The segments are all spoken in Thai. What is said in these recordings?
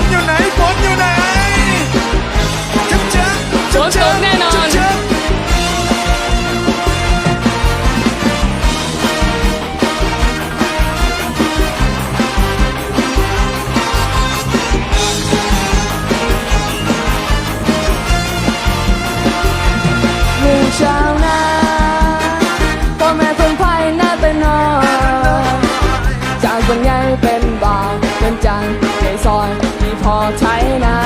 นอยู่ไหนฝนอยู่ไหนจับจับฝนตกแน่นอนจับหนึ่งชาวนาพ่อแม่คนไพ่หน้าเป็นนอนจากคนใหญ่เป็นบ่าวเป็นจังในซอยที่ พอใช้นา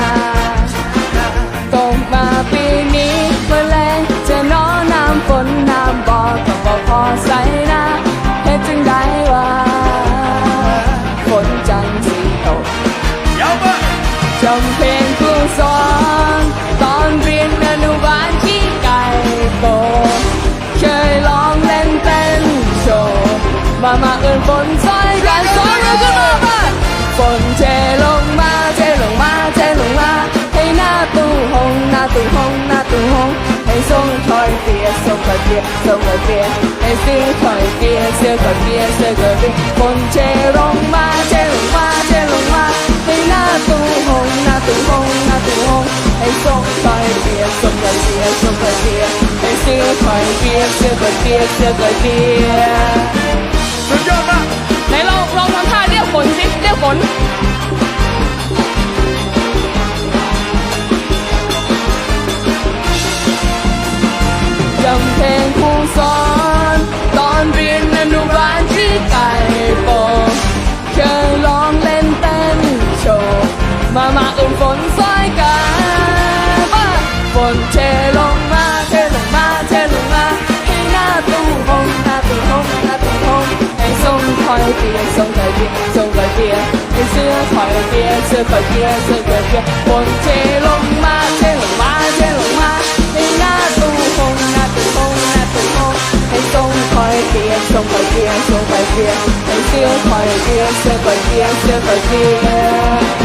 ตกมาปีนี้เมื่อแรงจะน้อน้ำฝนน้ำบ่อก็บ่พอใส่นาเฮ็ดจึงได้ว่าฝนจังสิตกยาวมากจำเพลงผู้สอนตอนเรียนอนุบาลที่ไก่โตเคยลองเล่นเต้นโชว์มามาเอินฝนซอยกันสอนเราก็มาบ้าฝนเทลงมา สื้อคอยเปียเสื้อคอยเปียฝนเทลงมาเทลงมาเทลงมาให้หน้าตู้หงหน้าตู้หงหน้าตู้หงให้ส่งคอยเปียส่งคอยเปียส่งคอยเปียให้ซื้อคอยเปียเสื้อคอยเปียเสื้อคอยเปียสุดยอดมาก คอยเปียกส่งคอยเปียกส่งคอยเปียกให้เสื้อคอยเปียกเสื้อคอยเปียกเสื้อคอยเปีย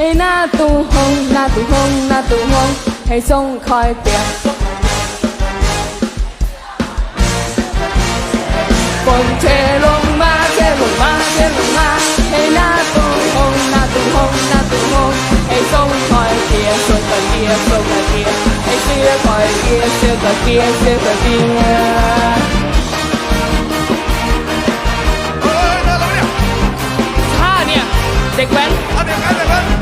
ให้หน้าตู้หงหน้าตู้หงหน้าตู้หงให้ส่งคอยเปียกฝนเทลงมาเทลงมาเทลงมาให้หน้าตู้หงหน้าตู้หงหน้าตู้หงให้ส่งคอยเปียกส่งคอยเปียกส่งคอยเปียกให้เสื้อคอยเปียกเสื้อคอยเปียกเสื้อคอยเปียกเฮ้ยได้แล้วเนี่ยท่าเนี่ยเด็กแว้นเอาเดี๋ยวกันเดี๋ยวกัน